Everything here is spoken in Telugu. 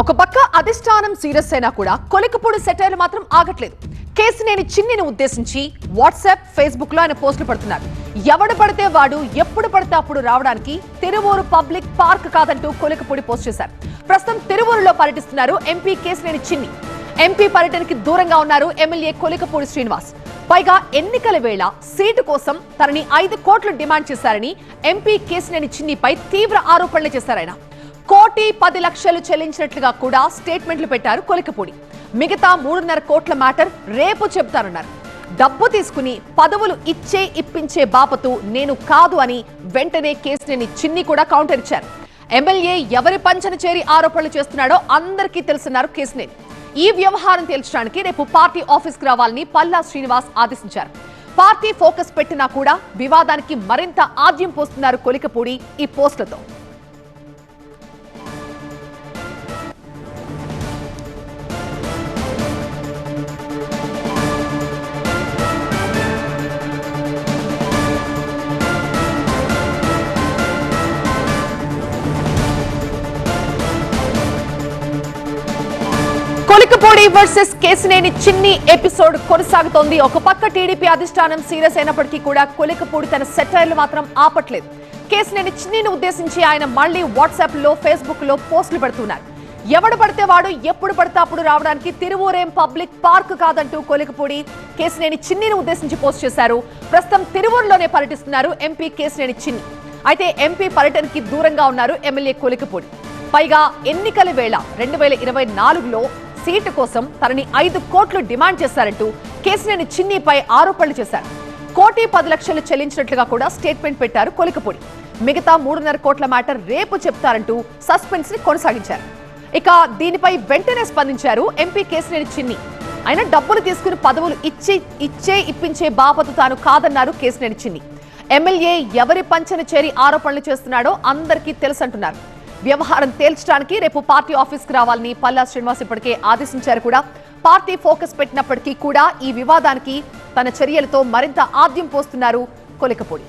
ఒక పక్క అధిష్టానం సీరియస్ అయినా కూడా కొలికపూడి సెటైర్లు మాత్రం ఆగట్లేదు. కేసినేని చిన్నిని ఉద్దేశించి వాట్సాప్ ఫేస్బుక్లో ఆయన పోస్టులు పడుతున్నారు. ఎవడు పడితే వాడు ఎప్పుడు పడితే అప్పుడు రావడానికి తిరువూరు పబ్లిక్ పార్క్ కాదంటూ కొలికపూడి పోస్ట్ చేశారు. ప్రస్తుతం తిరువూరులో పర్యటిస్తున్నారు ఎంపీ కేసినేని చిన్ని. ఎంపీ పర్యటనకి దూరంగా ఉన్నారు ఎమ్మెల్యే కొలికపూడి శ్రీనివాస్. పైగా ఎన్నికల వేళ సీటు కోసం తనని ఐదు కోట్లు డిమాండ్ చేశారని ఎంపీ కేసినేని చిన్నిపై తీవ్ర ఆరోపణలు చేశారాయన కోటి పది లక్షలు చెల్లించినట్లుగా కూడా స్టేట్మెంట్లు పెట్టారు కొలికపూడి. మిగతా మూడున్నర కోట్ల మ్యాటర్ రేపు చెప్తానన్నారు డబ్బు తీసుకుని పదవులు ఇచ్చే ఇప్పించే బాపతు నేను కాదు అని వెంటనే కేసునేని చిన్ని కూడా కౌంటర్ ఇచ్చారు. ఎమ్మెల్యే ఎవరి పంచన చేరి ఆరోపణలు చేస్తున్నాడో అందరికీ తెలుసున్నారు కేసునేని. ఈ వ్యవహారం తేల్చడానికి రేపు పార్టీ ఆఫీస్కి రావాలని పల్లా శ్రీనివాస్ ఆదేశించారు. పార్టీ ఫోకస్ పెట్టినా కూడా వివాదానికి మరింత ఆద్యం పోస్తున్నారు కొలికపూడి ఈ పోస్టులతో. కొలికపూడి వర్సెస్ కేసినేని చిన్ని ఎపిసోడ్ కొనసాగుతోంది. ఒక పక్క టీడీపీ అధిష్టానం సీరియస్ అయినప్పటికీ కూడా కొలికపూడి తన సెటైర్లు మాత్రం ఆపట్లేదు. కేసినేని చిన్నిని ఉద్దేశించి ఆయన మళ్ళీ వాట్సాప్లో ఫేస్బుక్లో పోస్టులు పెడుతున్నారు. ఎవడు పడితే వాడు ఎప్పుడు పడితే అప్పుడు రావడానికి తిరువూరేం పబ్లిక్ పార్క్ కాదంటూ కొలికపూడి కేసినేని చిన్నిని ఉద్దేశించి పోస్ట్ చేశారు. ప్రస్తుతం తిరువూరులోనే పర్యటిస్తున్నారు ఎంపీ కేసినేని చిన్ని. అయితే ఎంపీ పర్యటనకి దూరంగా ఉన్నారు ఎమ్మెల్యే కొలికపూడి. పైగా ఎన్నికల వేళ రెండు వేల ఇరవై నాలుగులో సీటు కోసం తనని ఐదు కోట్లు డిమాండ్ చేశారంటూ కేసినేని చిన్నీపై ఆరోపణలు చేశారు. కోటి పది లక్షలు చెల్లించినట్లుగా కూడా స్టేట్మెంట్ పెట్టారు కొలికపూడి. మిగతా మూడున్నర కోట్ల మ్యాటర్ రేపు చెప్తారంటూ సస్పెన్స్ని కొనసాగించారు. ఇక దీనిపై వెంటనే స్పందించారు ఎంపీ కేసినేని చిన్ని. ఆయన డబ్బులు తీసుకుని పదవులు ఇచ్చి ఇచ్చే ఇప్పించే బాపతు తాను కాదన్నారు కేసినేని చిన్ని. ఎమ్మెల్యే ఎవరి పంచన చేరి ఆరోపణలు చేస్తున్నాడో అందరికీ తెలుసంటున్నారు. వ్యవహారం తేల్చడానికి రేపు పార్టీ ఆఫీస్కి రావాలని పల్లా శ్రీనివాస్ ఇప్పటికే ఆదేశించారు కూడా. పార్టీ ఫోకస్ పెట్టినప్పటికీ కూడా ఈ వివాదానికి తన చర్యలతో మరింత ఆద్యం పోస్తున్నారు కొలికపూడి.